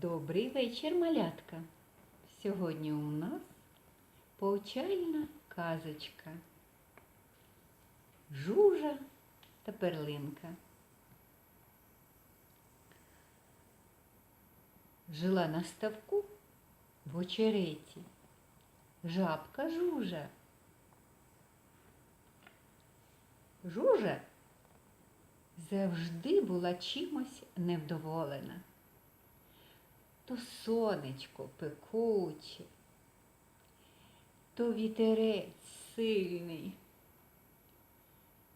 Добрий вечір, малятка. Сьогодні у нас повчальна казочка. Жужа та перлинка. Жила на ставку в очереті жабка жужа. Жужа завжди була чимось невдоволена то сонечко пекуче, то вітерець сильний,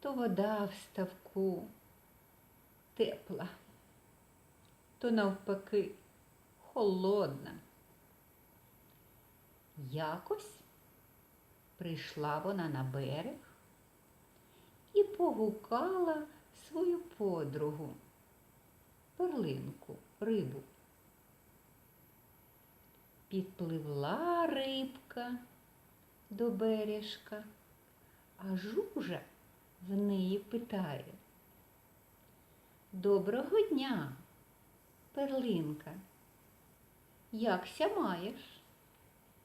то вода в ставку тепла, то навпаки холодна. Якось прийшла вона на берег і погукала свою подругу, перлинку, рибу. Підпливла рибка до бережка, а жужа в неї питає. Доброго дня, перлинка. Якся маєш?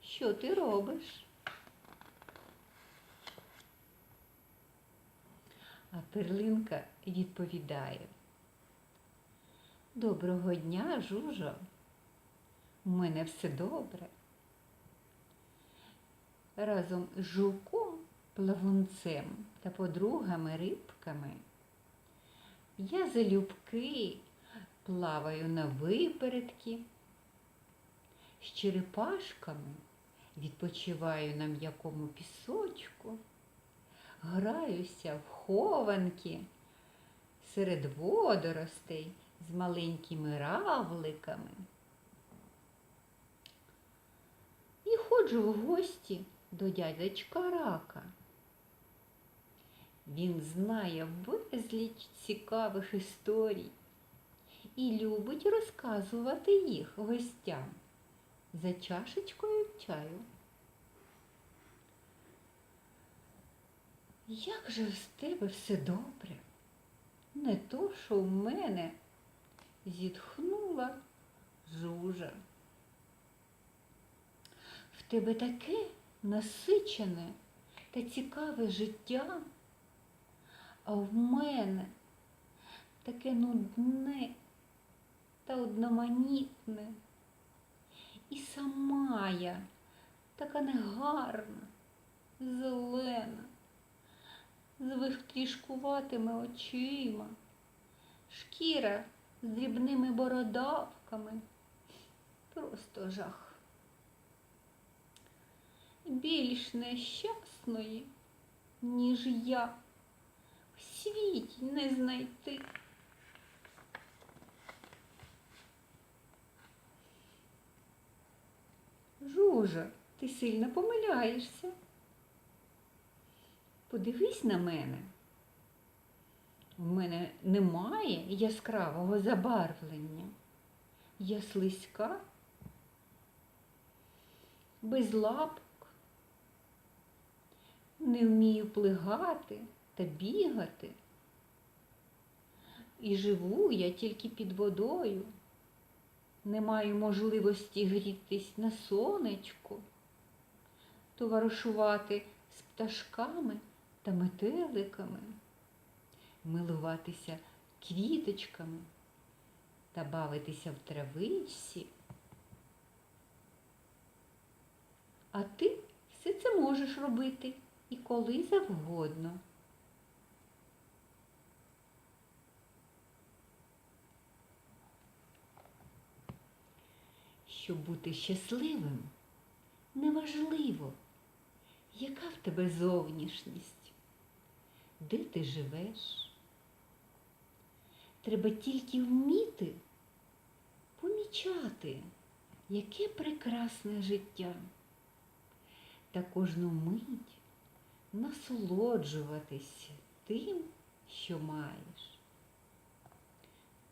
Що ти робиш? А перлинка відповідає. Доброго дня, жужо. У мене все добре. Разом з жуком, плавунцем та подругами рибками я залюбки плаваю на випередки, з черепашками відпочиваю на м'якому пісочку, граюся в хованки серед водоростей з маленькими равликами. І в гості до дядечка Рака. Він знає безліч цікавих історій і любить розказувати їх гостям за чашечкою чаю. Як же з тебе все добре? Не то, що в мене зітхнула жужа тебе таке насичене та цікаве життя, а в мене таке нудне та одноманітне. І сама я така негарна, зелена, з вихтрішкуватими очима, шкіра з дрібними бородавками. Просто жах більш нещасної, ніж я в світі не знайти. Жужа, ти сильно помиляєшся. Подивись на мене. У мене немає яскравого забарвлення. Я слизька, без лап не вмію плигати та бігати. І живу я тільки під водою, не маю можливості грітись на сонечку, товаришувати з пташками та метеликами, милуватися квіточками та бавитися в травичці. А ти все це можеш робити і коли завгодно. Щоб бути щасливим, неважливо, яка в тебе зовнішність, де ти живеш. Треба тільки вміти помічати, яке прекрасне життя та кожну мить насолоджуватись тим, що маєш.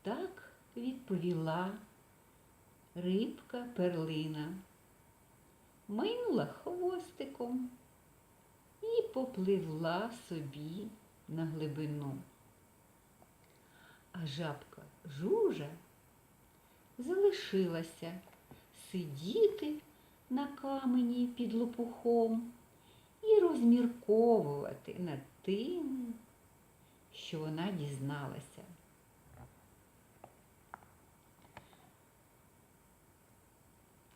Так відповіла рибка перлина, майнула хвостиком і попливла собі на глибину. А жабка жужа залишилася сидіти на камені під лопухом і розмірковувати над тим, що вона дізналася.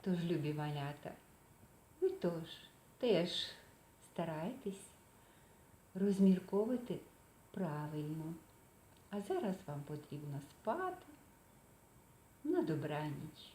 Тож, любі малята, ви тож теж старайтесь розмірковувати правильно. А зараз вам потрібно спати на добраніч.